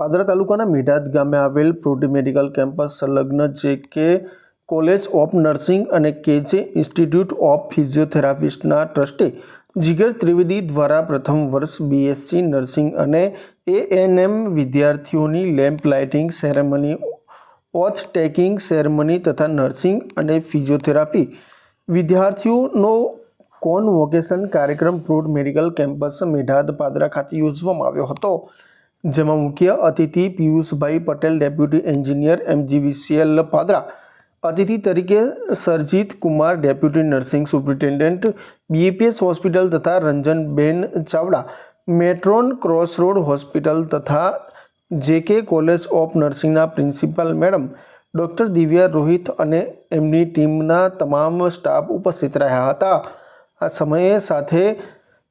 પાદરા તાલુકાના મીઠાદ ગામે આવેલ પ્રોટી મેડિકલ કેમ્પસ સંલગ્ન જે કે કોલેજ ઓફ નર્સિંગ અને કેજે ઇન્સ્ટિટ્યૂટ ઓફ ફિઝિયોથેરાપિસ્ટના ટ્રસ્ટી જીગર ત્રિવેદી દ્વારા પ્રથમ વર્ષ બીએસસી નર્સિંગ અને એએનએમ વિદ્યાર્થીઓની lamp lighting ceremony oath taking ceremony તથા નર્સિંગ અને ફિઝિયોથેરાપી. વિદ્યાર્થીઓનો કોનવોકેશન કાર્યક્રમ proud medical campus Medhad Padra ખાતે યોજવામાં આવ્યો હતો. જેમાં મુખ્ય અતિથિ પિયુષભાઈ Patel, deputy engineer MGVCL Padra. અતિથિ તરીકે Sarjit Kumar, deputy nursing superintendent, BAPS hospital તથા Ranjanben Chavda. Matron crossroad hospital તથા JK college of નર્સિંગના principal madam, doctor Divya Rohit અને એમની ટીમના તમામ સ્ટાફ ઉપસ્થિત રહ્યા હતા. આ સમયે સાથે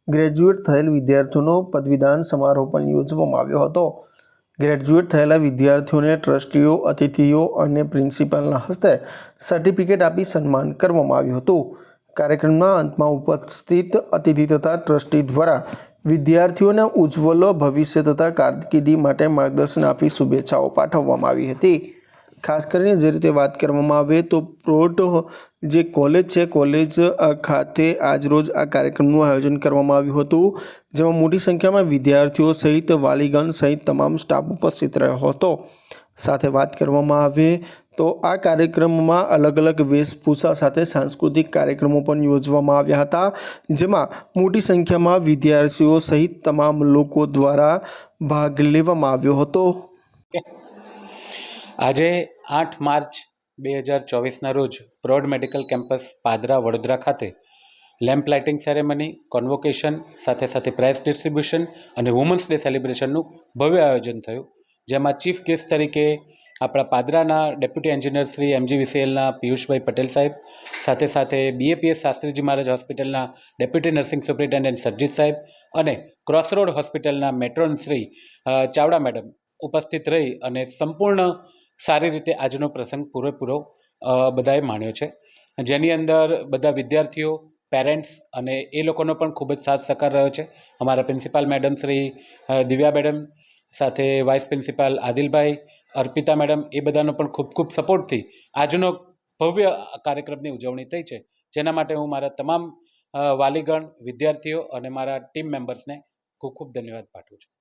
ગ્રેજ્યુએટ થયેલ વિદ્યાર્થીઓનો પદવીદાન સમારોહ પણ યોજવામાં આવ્યો હતો. ગ્રેજ્યુએટ થયેલા વિદ્યાર્થીઓને ટ્રસ્ટીઓ, અતિથિઓ અને પ્રિન્સિપાલના હસ્તે સર્ટિફિકેટ આપી સન્માન કરવામાં આવ્યું હતું. કાર્યક્રમના અંતમાં ઉપસ્થિત અતિથિ તથા ટ્રસ્ટી દ્વારા વિદ્યાર્થીઓને ઉજ્જવલ ભવિષ્ય તથા કારકિર્દી માટે માર્ગદર્શન આપી શુભેચ્છાઓ પાઠવવામાં આવી હતી. ખાસ કરીને જે રીતે વાત કરવામાં આવે તો પ્રોટ જે કોલેજ છે, કોલેજ ખાતે આજરોજ આ કાર્યક્રમનું આયોજન કરવામાં આવ્યું હતું, જેમાં મોટી સંખ્યામાં વિદ્યાર્થીઓ સહિત વાલીગણ સહિત તમામ સ્ટાફ ઉપસ્થિત રહ્યો હતો. સાથે વાત કરવામાં આવે તો આ કાર્યક્રમમાં અલગ અલગ વેશભૂષા સાથે સાંસ્કૃતિક કાર્યક્રમો પણ યોજવામાં આવ્યા હતા, જેમાં મોટી સંખ્યામાં વિદ્યાર્થીઓ સહિત તમામ લોકો દ્વારા ભાગ લેવામાં આવ્યો હતો. આજે આઠ માર્ચ બે હજાર ચોવીસના રોજ proud medical campus Padra Vadodara ખાતે લેમ્પ લાઇટિંગ સેરેમની, કોન્વોકેશન, સાથે સાથે પ્રાઇઝ ડિસ્ટ્રીબ્યુશન અને વુમન્સ ડે સેલિબ્રેશનનું ભવ્ય આયોજન થયું, જેમાં ચીફ ગેસ્ટ તરીકે આપણા પાદરાના ડેપ્યુટી એન્જિનિયર શ્રી એમજીવીસીએલના પિયુષભાઈ પટેલ સાહેબ, સાથે સાથે બીએપીએસ શાસ્ત્રીજી મહારાજ હોસ્પિટલના ડેપ્યુટી નર્સિંગ સુપ્રિન્ટેન્ડન્ટ સરજીત સાહેબ અને ક્રોસરોડ હોસ્પિટલના મેટ્રોન શ્રી ચાવડા મેડમ ઉપસ્થિત રહી અને સંપૂર્ણ સારી રીતે આજનો પ્રસંગ પૂરેપૂરો બધાએ માણ્યો છે. જેની અંદર બધા વિદ્યાર્થીઓ, પેરેન્ટ્સ અને એ લોકોનો પણ ખૂબ જ સાથ સહકાર રહ્યો છે. અમારા principal madam Shri Divya madam, સાથે વાઇસ પ્રિન્સિપાલ આદિલભાઈ, અર્પિતા મેડમ, એ બધાનો પણ ખૂબ ખૂબ સપોર્ટથી આજનો ભવ્ય કાર્યક્રમની ઉજવણી થઈ છે. જેના માટે હું મારા તમામ વાલીગણ, વિદ્યાર્થીઓ અને મારા ટીમ મેમ્બર્સને ખૂબ ખૂબ ધન્યવાદ પાઠવું છું.